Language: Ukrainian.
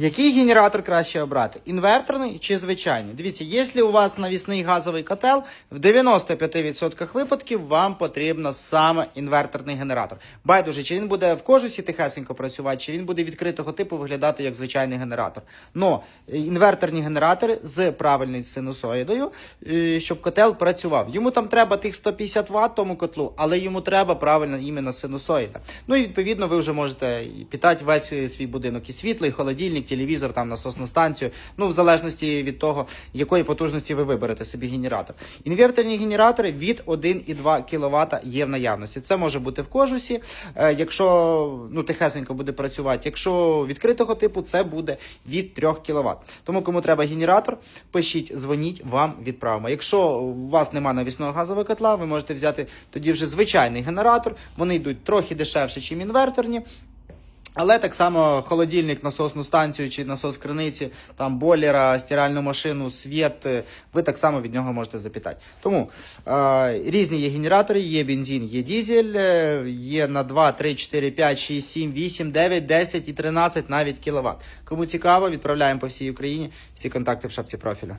Який генератор краще обрати? Інверторний чи звичайний? Дивіться, якщо у вас навісний газовий котел, в 95% випадків вам потрібно саме інверторний генератор. Байдуже, чи він буде в кожусі тихесенько працювати, чи він буде відкритого типу виглядати як звичайний генератор. Но е, інверторні генератори з правильною синусоїдою, е, щоб котел працював. Йому там треба тих 150 Вт тому котлу, але йому треба правильно іменно синусоїда. Ну і відповідно ви вже можете питати весь е, свій будинок і світло, і холодильник, телевізор, там насосну станцію. Ну, в залежності від того, якої потужності ви виберете собі генератор. Інверторні генератори від 1,2 кВт є в наявності. Це може бути в кожусі, е, якщо ну, тихесенько буде працювати. Якщо відкритого типу, це буде від 3 кВт. Тому кому треба генератор, пишіть, дзвоніть, вам відправимо. Якщо у вас немає навісного газового котла, ви можете взяти тоді вже звичайний генератор. Вони йдуть трохи дешевше, ніж інверторні. Але так само холодильник, насосну станцію чи насос криниці, там бойлера, стиральну машину, світ, е, ви так само від нього можете запитати. Тому е, різні є генератори, є бензин, є дізель, е, є на 2, 3, 4, 5, 6, 7, 8, 9, 10 і 13 навіть кіловат. Кому цікаво, відправляємо по всій Україні. Всі контакти в шапці профілю.